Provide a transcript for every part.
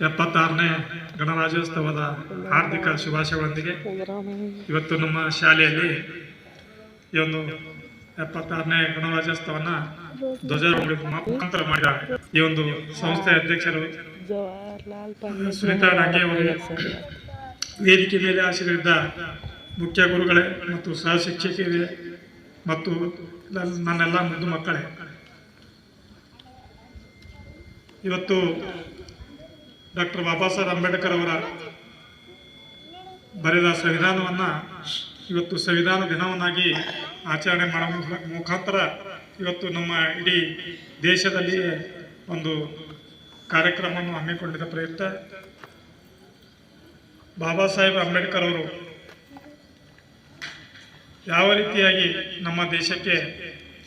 ಎಪ್ಪತ್ತಾರನೇ ಗಣರಾಜ್ಯೋತ್ಸವದ ಹಾರ್ದಿಕ ಶುಭಾಶಯಗಳೊಂದಿಗೆ ಇವತ್ತು ನಮ್ಮ ಶಾಲೆಯಲ್ಲಿ ಈ ಒಂದು ಎಪ್ಪತ್ತಾರನೇ ಗಣರಾಜ್ಯೋತ್ಸವನ ಧ್ವಜಾರೋಹಣ ಮುಖಾಂತರ ಮಾಡಿದ ಈ ಒಂದು ಸಂಸ್ಥೆ ಅಧ್ಯಕ್ಷರು ಸುನಿತಾ ಡಾಂಗೆ ಅವರು. ವೇದಿಕೆ ಮೇಲೆ ಆಶೀರ್ವಿದ್ದ ಮುಖ್ಯ ಗುರುಗಳೇ ಮತ್ತು ಸಹ ಶಿಕ್ಷಕಿಯರೇ ಮತ್ತು ನನ್ನ- ನನ್ನೆಲ್ಲ ಮುದ್ದು ಮಕ್ಕಳೇ. ಇವತ್ತು ಡಾಕ್ಟರ್ ಬಾಬಾ ಸಾಹೇಬ್ ಅಂಬೇಡ್ಕರ್ ಅವರ ಬರೆದ ಸಂವಿಧಾನವನ್ನು ಇವತ್ತು ಸಂವಿಧಾನ ದಿನವನ್ನಾಗಿ ಆಚರಣೆ ಮಾಡುವ ಮುಖ- ಮುಖಾಂತರ ಇವತ್ತು ನಮ್ಮ ಇಡೀ ದೇಶದಲ್ಲಿ ಒಂದು ಕಾರ್ಯಕ್ರಮವನ್ನು ಹಮ್ಮಿಕೊಂಡಿದ್ದ ಪ್ರಯುಕ್ತ ಬಾಬಾ ಸಾಹೇಬ್ ಅಂಬೇಡ್ಕರ್ ಅವರು ಯಾವ ರೀತಿಯಾಗಿ ನಮ್ಮ ದೇಶಕ್ಕೆ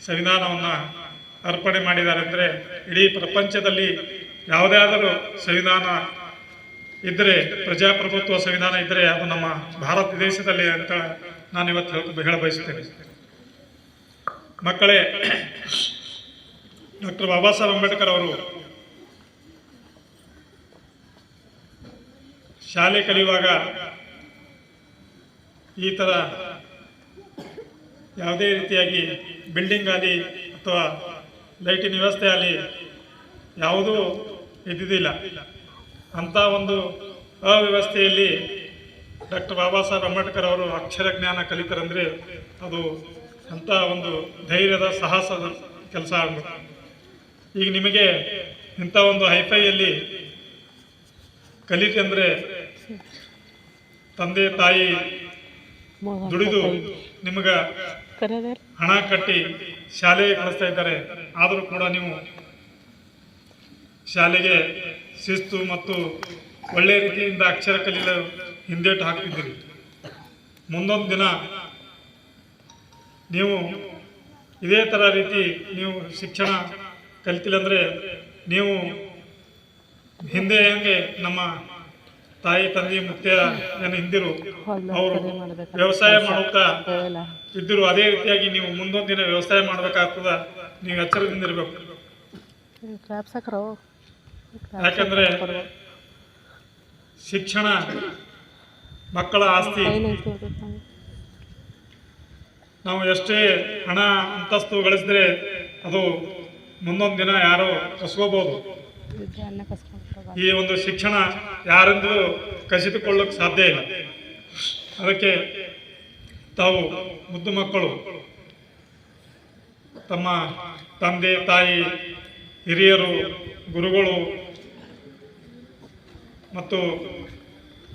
ಸಂವಿಧಾನವನ್ನು ಅರ್ಪಣೆ ಮಾಡಿದ್ದಾರೆ ಅಂದರೆ ಇಡೀ ಪ್ರಪಂಚದಲ್ಲಿ ಯಾವುದೇ ಆದರೂ ಸಂವಿಧಾನ ಇದ್ದರೆ, ಪ್ರಜಾಪ್ರಭುತ್ವ ಸಂವಿಧಾನ ಇದ್ದರೆ ಅದು ನಮ್ಮ ಭಾರತ ದೇಶದಲ್ಲಿ ಅಂತ ನಾನು ಇವತ್ತು ಹೇಳ ಬಯಸುತ್ತೇನೆ ಮಕ್ಕಳೇ, ಡಾಕ್ಟರ್ ಬಾಬಾ ಸಾಹೇಬ್ ಅಂಬೇಡ್ಕರ್ ಅವರು ಶಾಲೆ ಕಲಿಯುವಾಗ ಈ ಥರ ಯಾವುದೇ ರೀತಿಯಾಗಿ ಬಿಲ್ಡಿಂಗ್ ಆಗಲಿ ಅಥವಾ ಲೈಟಿನ ವ್ಯವಸ್ಥೆ ಆಗಲಿ ಯಾವುದೂ ಇದ್ದಿದ್ದಿಲ್ಲ. ಅಂಥ ಒಂದು ಅವ್ಯವಸ್ಥೆಯಲ್ಲಿ ಡಾಕ್ಟರ್ ಬಾಬಾ ಸಾಹೇಬ್ ಅಂಬೇಡ್ಕರ್ ಅವರು ಅಕ್ಷರ ಜ್ಞಾನ ಕಲಿತರಂದ್ರೆ ಅದು ಅಂಥ ಒಂದು ಧೈರ್ಯದ ಸಾಹಸದ ಕೆಲಸ ಈಗ ನಿಮಗೆ ಇಂಥ ಒಂದು ಹೈಫೈಯಲ್ಲಿ ಕಲಿತೆ ಅಂದರೆ ತಂದೆ ತಾಯಿ ದುಡಿದು ನಿಮಗೆ ಹಣ ಕಟ್ಟಿ ಶಾಲೆಗೆ ಕಳಿಸ್ತಾ ಇದ್ದಾರೆ. ಆದರೂ ಕೂಡ ನೀವು ಶಾಲೆಗೆ ಶಿಸ್ತು ಮತ್ತು ಒಳ್ಳೆಯ ರೀತಿಯಿಂದ ಅಕ್ಷರ ಕಲಿಯಲು ಹಿಂದೇಟು ಹಾಕ್ತಿದ್ದೀರಿ. ಮುಂದೊಂದು ದಿನ ನೀವು ಇದೇ ಥರ ರೀತಿ ನೀವು ಶಿಕ್ಷಣ ಕಲಿತಿಲ್ಲ ಅಂದರೆ ನೀವು ಹಿಂದೆ ಹೆಂಗೆ ನಮ್ಮ ತಾಯಿ ತಂದೆ ಮುತ್ತೆಯ ಏನು ಹಿಂದಿರು ಅವರು ವ್ಯವಸಾಯ ಮಾಡುತ್ತಾ ಇದ್ದರು ಅದೇ ರೀತಿಯಾಗಿ ನೀವು ಮುಂದೊಂದು ದಿನ ವ್ಯವಸಾಯ ಮಾಡಬೇಕಾಗ್ತದ. ನೀವು ಎಚ್ಚರದಿಂದ ಇರಬೇಕು. ಕ್ಲಾಪ್ಸ್ ಹಾಕ್ರೋ ಯಾಕಂದ್ರೆ ಶಿಕ್ಷಣ ಮಕ್ಕಳ ಆಸ್ತಿ. ನಾವು ಎಷ್ಟೇ ಹಣ ಅಂತಸ್ತು ಗಳಿಸಿದ್ರೆ ಅದು ಮುಂದೊಂದು ದಿನ ಯಾರು ಕಸ್ಕೋಬಹುದು ಈ ಒಂದು ಶಿಕ್ಷಣ ಯಾರಿಂದಲೂ ಕಸಿದುಕೊಳ್ಳಕ್ಕೆ ಸಾಧ್ಯ ಇಲ್ಲ. ಅದಕ್ಕೆ ತಾವು ಮುದ್ದು ಮಕ್ಕಳು, ತಮ್ಮ ತಂದೆ, ತಾಯಿ ಹಿರಿಯರು, ಗುರುಗಳು ಮತ್ತು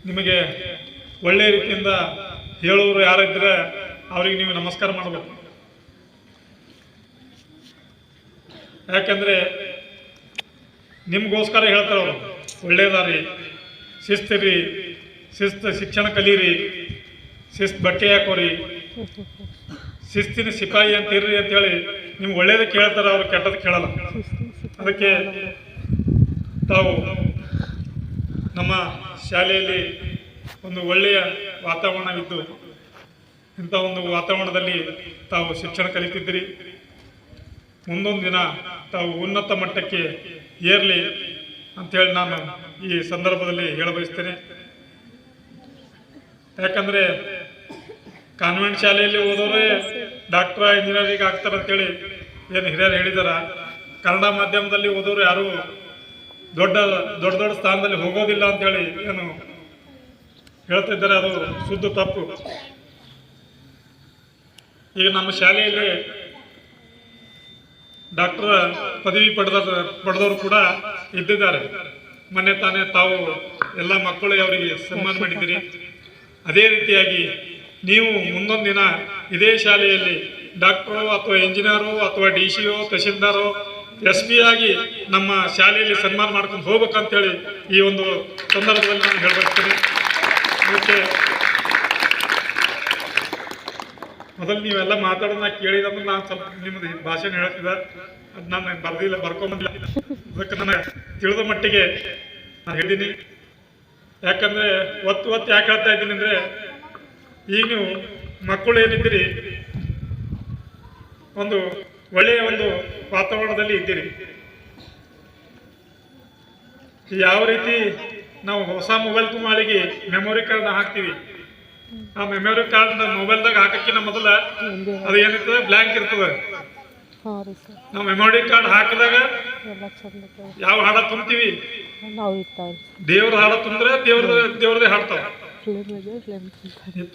ನಿಮಗೆ ಒಳ್ಳೆಯ ರೀತಿಯಿಂದ ಹೇಳುವವರು ಯಾರಿದ್ರೆ ಅವರಿಗೆ ನೀವು ನಮಸ್ಕಾರ ಮಾಡಬೇಕು. ಯಾಕಂದ್ರೆ ನಿಮ್ಗೋಸ್ಕರ ಹೇಳ್ತಾರೆ ಅವರು ಒಳ್ಳೇದಾರಿ ಶಿಸ್ತಿರಿ, ಶಿಸ್ತು ಶಿಕ್ಷಣ ಕಲೀರಿ, ಶಿಸ್ತು ಬಟ್ಟೆ ಹಾಕೋರಿ, ಶಿಸ್ತಿನ ಸಿಪಾಯಿ ಅಂತ ಇರ್ರಿ ಅಂತ ಹೇಳಿ ನಿಮ್ಗೆ ಒಳ್ಳೇದಕ್ಕೆ ಹೇಳ್ತಾರೆ ಅವ್ರು ಕೆಟ್ಟದಕ್ಕೆ ಕೇಳಲ್ಲ. ಅದಕ್ಕೆ ತಾವು ನಮ್ಮ ಶಾಲೆಯಲ್ಲಿ ಒಂದು ಒಳ್ಳೆಯ ವಾತಾವರಣವಿದ್ದು, ಇಂಥ ಒಂದು ವಾತಾವರಣದಲ್ಲಿ ತಾವು ಶಿಕ್ಷಣ ಕಲಿತಿದ್ದೀರಿ. ಮುಂದೊಂದು ದಿನ ತಾವು ಉನ್ನತ ಮಟ್ಟಕ್ಕೆ ಏರಲಿ ಅಂತೇಳಿ ನಾನು ಈ ಸಂದರ್ಭದಲ್ಲಿ ಹೇಳಬಯಸ್ತೇನೆ. ಯಾಕಂದರೆ ಕಾನ್ವೆಂಟ್ ಶಾಲೆಯಲ್ಲಿ ಓದೋರೇ ಡಾಕ್ಟ್ರ, ಇಂಜಿನಿಯರಿಂಗ್ ಆಗ್ತಾರೆ ಅಂತೇಳಿ ಏನು ಹಿರಿಯರು ಹೇಳಿದಾರ? ಕನ್ನಡ ಮಾಧ್ಯಮದಲ್ಲಿ ಓದೋರು ಯಾರು ದೊಡ್ಡ ದೊಡ್ಡ ದೊಡ್ಡ ಸ್ಥಾನದಲ್ಲಿ ಹೋಗೋದಿಲ್ಲ ಅಂತೇಳಿ ಏನು ಹೇಳ್ತಿದ್ದಾರೆ, ಅದು ಶುದ್ಧ ತಪ್ಪು. ಈಗ ನಮ್ಮ ಶಾಲೆಯಲ್ಲಿ ಡಾಕ್ಟರ್ ಪದವಿ ಪಡೆದ, ಪಡೆದವರು ಕೂಡ ಇದ್ದಿದ್ದಾರೆ. ಮೊನ್ನೆ ತಾನೇ ತಾವು ಎಲ್ಲ ಮಕ್ಕಳಿಗೆ ಅವರಿಗೆ ಸನ್ಮಾನ ಮಾಡಿದ್ದೀರಿ. ಅದೇ ರೀತಿಯಾಗಿ ನೀವು ಮುಂದೊಂದು ದಿನ ಇದೇ ಶಾಲೆಯಲ್ಲಿ ಡಾಕ್ಟ್ರು ಅಥವಾ ಇಂಜಿನಿಯರು ಅಥವಾ ಡಿ ಸಿ ಯೋ ತಹಶೀಲ್ದಾರು ಎಸ್ ಪಿ ಆಗಿ ನಮ್ಮ ಶಾಲೆಯಲ್ಲಿ ಸನ್ಮಾನ ಮಾಡ್ಕೊಂಡು ಹೋಗ್ಬೇಕಂತೇಳಿ ಈ ಒಂದು ಸಂದರ್ಭದಲ್ಲಿ ನಾನು ಹೇಳ್ಬರ್ತೀನಿ ಅದಕ್ಕೆ ಮೊದಲು ನೀವೆಲ್ಲ ಮಾತಾಡೋದನ್ನ ಕೇಳಿದಂದ್ರೆ ನಾನು ಸ್ವಲ್ಪ ನಿಮ್ಮದು ಭಾಷಣ ಹೇಳ್ತಿದ್ದೆ. ಅದು ನಾನು ಬರ್ದಿಲ್ಲ, ಬರ್ಕೊಂಬಂದಿಲ್ಲ. ಅದಕ್ಕೆ ನನಗೆ ತಿಳಿದ ಮಟ್ಟಿಗೆ ನಾನು ಹೇಳಿದ್ದೀನಿ. ಯಾಕಂದ್ರೆ ಒತ್ತು ಒತ್ತು ಯಾಕೆ ಹೇಳ್ತಾ ಇದ್ದೀನಿ ಅಂದ್ರೆ, ಈಗ ನೀವು ಮಕ್ಕಳು ಏನಿದ್ದೀರಿ? ಒಂದು ಒಳ್ಳೆಯ ಒಂದು ವಾತಾವರಣದಲ್ಲಿ ಇದ್ದೀರಿ. ಯಾವ ರೀತಿ ನಾವು ಹೊಸ ಮೊಬೈಲ್ ತುಂಬಾಳಿಗೆ ಮೆಮೊರಿ ಕಾರ್ಡ್ ಹಾಕ್ತೀವಿ. ಆ ಮೆಮೊರಿ ಕಾರ್ಡ್ ಮೊಬೈಲ್ದಾಗ ಹಾಕಕ್ಕಿಂತ ಮೊದಲ ಅದು ಏನಿರ್ತದೆ? ಬ್ಲ್ಯಾಂಕ್ ಇರ್ತದೆ. ನಾವು ಮೆಮೊರಿ ಕಾರ್ಡ್ ಹಾಕಿದಾಗ. ಯಾವ ಹಾಡ ತುಂಬ್ತೀವಿ? ದೇವ್ರ ಹಾಡ ತುಂಬ್ರೆ ದೇವ್ರ ದೇವ್ರದೇ ಹಾಡ್ತಾವ.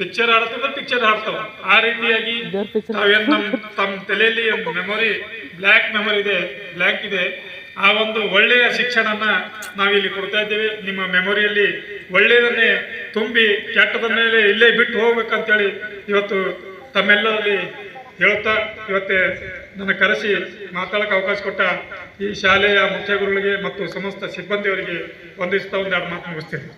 Picture ಹಾಡ್ತಂದ್ರೆ picture ಹಾಡ್ತಾವ. ಆ ರೀತಿಯಾಗಿ ನಾವೇನ್ ನಮ್ ತಮ್ಮ ತಲೆಯಲ್ಲಿ ಮೆಮೊರಿ ಬ್ಲ್ಯಾಕ್ ಮೆಮೊರಿ ಇದೆ ಬ್ಲ್ಯಾಕ್ ಇದೆ. ಆ ಒಂದು ಒಳ್ಳೆಯ ಶಿಕ್ಷಣನ ನಾವಿಲ್ಲಿ ಕೊಡ್ತಾ ಇದ್ದೇವೆ. ನಿಮ್ಮ ಮೆಮೊರಿಯಲ್ಲಿ ಒಳ್ಳೆಯದನ್ನೇ ತುಂಬಿ ಕೆಟ್ಟದ ಮೇಲೆ ಇಲ್ಲೇ ಬಿಟ್ಟು ಹೋಗ್ಬೇಕಂತೇಳಿ ಇವತ್ತು ತಮ್ಮೆಲ್ಲರಲ್ಲಿ ಹೇಳ್ತಾ ಇವತ್ತೇ ನನ್ನ ಕರೆಸಿ ಮಾತಾಡೋಕೆ ಅವಕಾಶ ಕೊಟ್ಟ ಈ ಶಾಲೆಯ ಮುಖ್ಯ ಗುರುಗಳಿಗೆ ಮತ್ತು ಸಮಸ್ತ ಸಿಬ್ಬಂದಿಯವರಿಗೆ ವಂದಿಸ್ತಾ ಒಂದೆರಡು ಮಾತು ಮುಗಿಸ್ತೇನೆ.